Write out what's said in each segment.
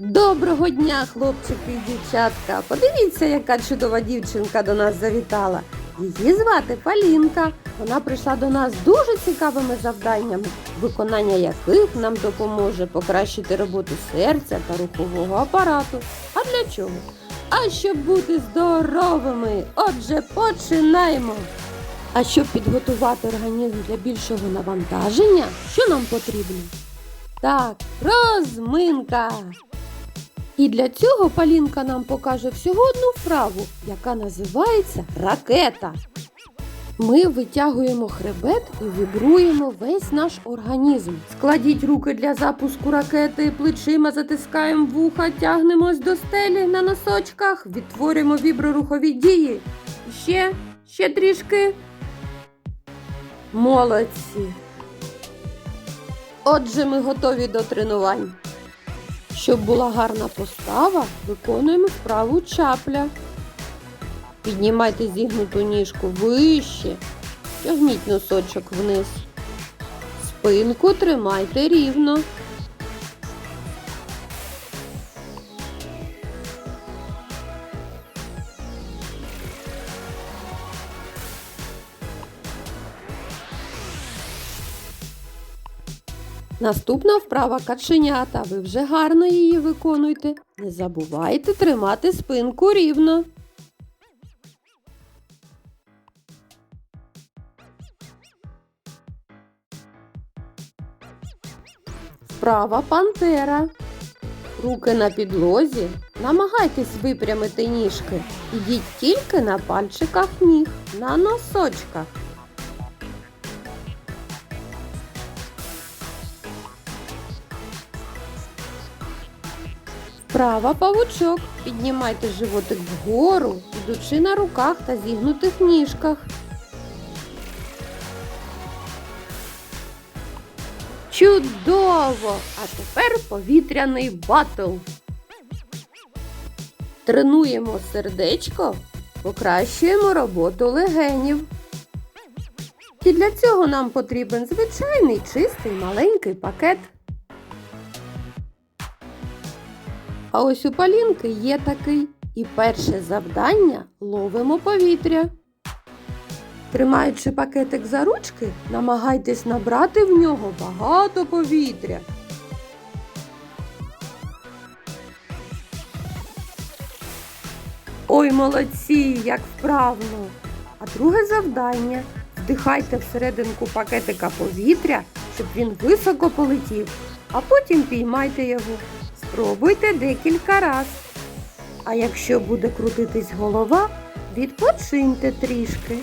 Доброго дня, хлопчики і дівчатка. Подивіться, яка чудова дівчинка до нас завітала. Її звати Полінка. Вона прийшла до нас з дуже цікавими завданнями, виконання яких нам допоможе покращити роботу серця та рухового апарату. А для чого? А щоб бути здоровими. Отже, починаємо. А щоб підготувати організм для більшого навантаження, що нам потрібно? Так, розминка. І для цього Полінка нам покаже всього одну вправу, яка називається ракета. Ми витягуємо хребет і вібруємо весь наш організм. Складіть руки для запуску ракети, плечима затискаємо вуха, тягнемось до стелі на носочках, відтворюємо віброрухові дії. Ще, ще трішки. Молодці. Отже, ми готові до тренувань. Щоб була гарна постава, виконуємо вправу чапля. Піднімайте зігнуту ніжку вище, тягніть носочок вниз. Спинку тримайте рівно. Наступна вправа каченята. Ви вже гарно її виконуйте. Не забувайте тримати спинку рівно. Вправа пантера. Руки на підлозі. Намагайтесь випрямити ніжки. Ідіть тільки на пальчиках ніг, на носочках. Вправа павучок. Піднімайте животик вгору, ідучи на руках та зігнутих ніжках. Чудово! А тепер повітряний батл. Тренуємо сердечко, покращуємо роботу легенів. І для цього нам потрібен звичайний чистий маленький пакет. А ось у Полінки є такий. І перше завдання ловимо повітря. Тримаючи пакетик за ручки, намагайтесь набрати в нього багато повітря. Ой, молодці, як вправно! А друге завдання вдихайте всерединку пакетика повітря, щоб він високо полетів, а потім піймайте його. Спробуйте декілька раз. А якщо буде крутитись голова, відпочиньте трішки.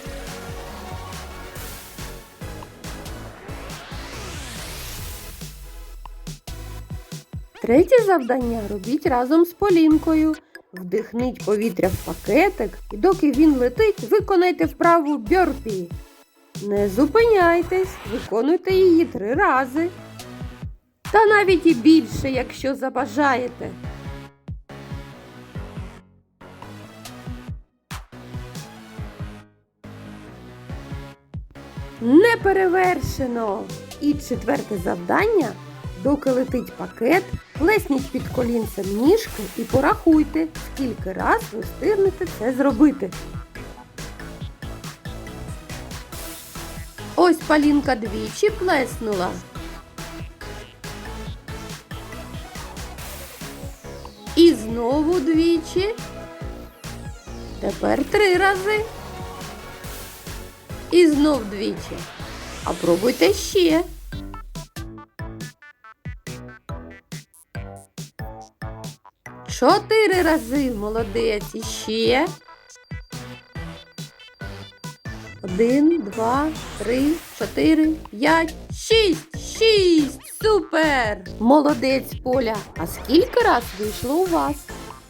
Третє завдання робіть разом з Полінкою. Вдихніть повітря в пакетик і доки він летить, виконайте вправу бьорпі. Не зупиняйтесь, виконуйте її три рази. Та навіть і більше, якщо забажаєте. Не перевершено! І четверте завдання. Доки летить пакет, плесніть під колінцем ніжки і порахуйте, скільки раз ви встигнете це зробити. Ось Полінка двічі плеснула. Знову двічі. Тепер три рази. І знов двічі. А пробуйте ще. Чотири рази, молодець. Ще. Один, два, три, чотири, п'ять, шість. Шість. Супер! Молодець, Поля. А скільки раз вийшло у вас?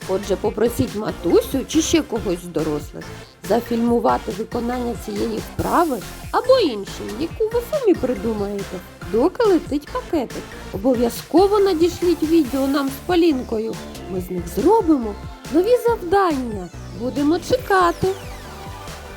Отже, попросіть матусю чи ще когось з дорослих зафільмувати виконання цієї вправи або іншої, яку ви самі придумаєте, доки летить пакетик. Обов'язково надішліть відео нам з Полінкою. Ми з них зробимо нові завдання. Будемо чекати.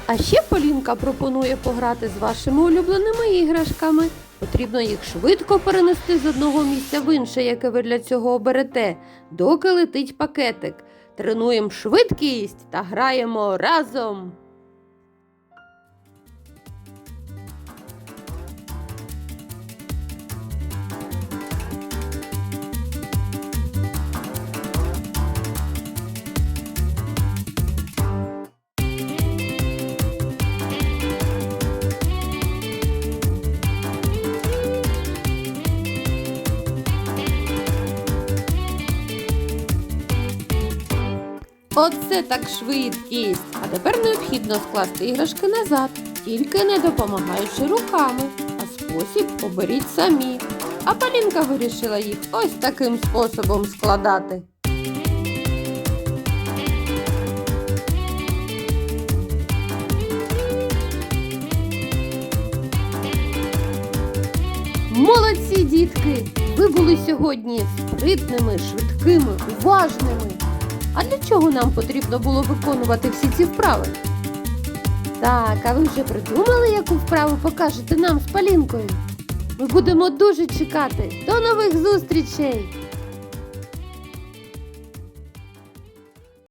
А ще Полінка пропонує пограти з вашими улюбленими іграшками. Потрібно їх швидко перенести з одного місця в інше, яке ви для цього оберете, доки летить пакетик. Тренуємо швидкість та граємо разом. Оце так швидкість. А тепер необхідно скласти іграшки назад, тільки не допомагаючи руками. А спосіб оберіть самі. А Полінка вирішила їх ось таким способом складати. Молодці, дітки! Ви були сьогодні спритними, швидкими, уважними. А для чого нам потрібно було виконувати всі ці вправи? Так, а ви вже придумали, яку вправу покажете нам з палінкою? Ми будемо дуже чекати. До нових зустрічей!